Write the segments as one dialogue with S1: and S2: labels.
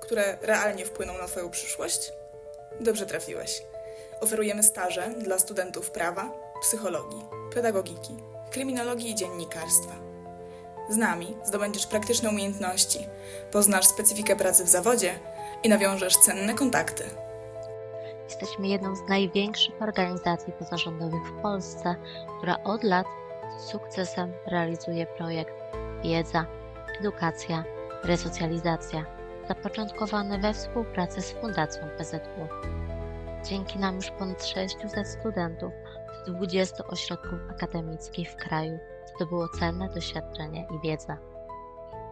S1: które realnie wpłyną na Twoją przyszłość? Dobrze trafiłeś. Oferujemy staże dla studentów prawa, psychologii, pedagogiki, kryminologii i dziennikarstwa. Z nami zdobędziesz praktyczne umiejętności, poznasz specyfikę pracy w zawodzie i nawiążesz cenne kontakty.
S2: Jesteśmy jedną z największych organizacji pozarządowych w Polsce, która od lat z sukcesem realizuje projekt Wiedza, Edukacja, Resocjalizacja, zapoczątkowany we współpracy z Fundacją PZU. Dzięki nam już ponad 600 studentów z 20 ośrodków akademickich w kraju zdobyło cenne doświadczenie i wiedzę.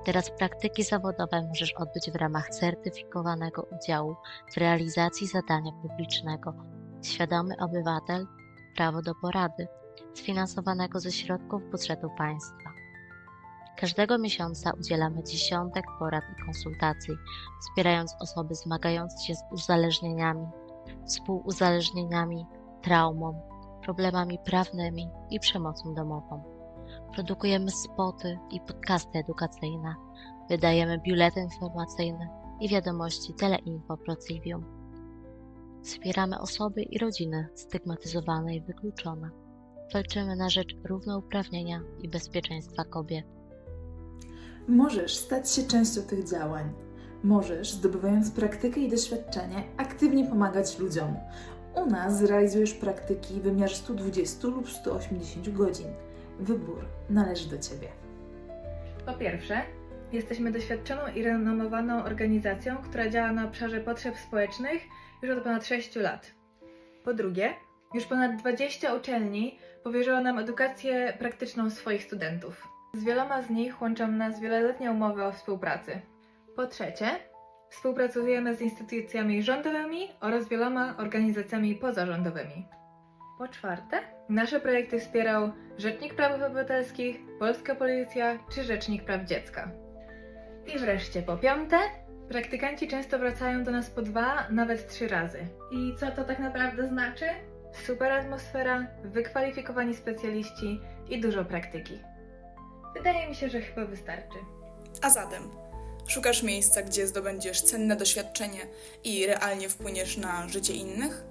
S2: Teraz praktyki zawodowe możesz odbyć w ramach certyfikowanego udziału w realizacji zadania publicznego Świadomy Obywatel Prawo do Porady, sfinansowanego ze środków budżetu państwa. Każdego miesiąca udzielamy dziesiątek porad i konsultacji, wspierając osoby zmagające się z uzależnieniami, współuzależnieniami, traumą, problemami prawnymi i przemocą domową. Produkujemy spoty i podcasty edukacyjne, wydajemy biuletyn informacyjny i wiadomości Teleinfo Procivium. Wspieramy osoby i rodziny stygmatyzowane i wykluczone. Walczymy na rzecz równouprawnienia i bezpieczeństwa kobiet.
S3: Możesz stać się częścią tych działań. Możesz, zdobywając praktykę i doświadczenie, aktywnie pomagać ludziom. U nas zrealizujesz praktyki w wymiarze 120 lub 180 godzin. Wybór należy do Ciebie.
S4: Po pierwsze, jesteśmy doświadczoną i renomowaną organizacją, która działa na obszarze potrzeb społecznych już od ponad 6 lat. Po drugie, już ponad 20 uczelni powierzyło nam edukację praktyczną swoich studentów. Z wieloma z nich łączą nas wieloletnie umowy o współpracy. Po trzecie, współpracujemy z instytucjami rządowymi oraz wieloma organizacjami pozarządowymi. Po czwarte, nasze projekty wspierał Rzecznik Praw Obywatelskich, Polska Policja czy Rzecznik Praw Dziecka. I wreszcie po piąte, praktykanci często wracają do nas po dwa, nawet trzy razy. I co to tak naprawdę znaczy? Super atmosfera, wykwalifikowani specjaliści i dużo praktyki. Wydaje mi się, że chyba wystarczy.
S1: A zatem, szukasz miejsca, gdzie zdobędziesz cenne doświadczenie i realnie wpłyniesz na życie innych?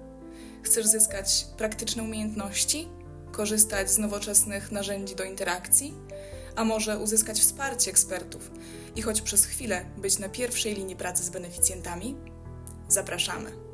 S1: Chcesz zyskać praktyczne umiejętności, korzystać z nowoczesnych narzędzi do interakcji, a może uzyskać wsparcie ekspertów i choć przez chwilę być na pierwszej linii pracy z beneficjentami? Zapraszamy.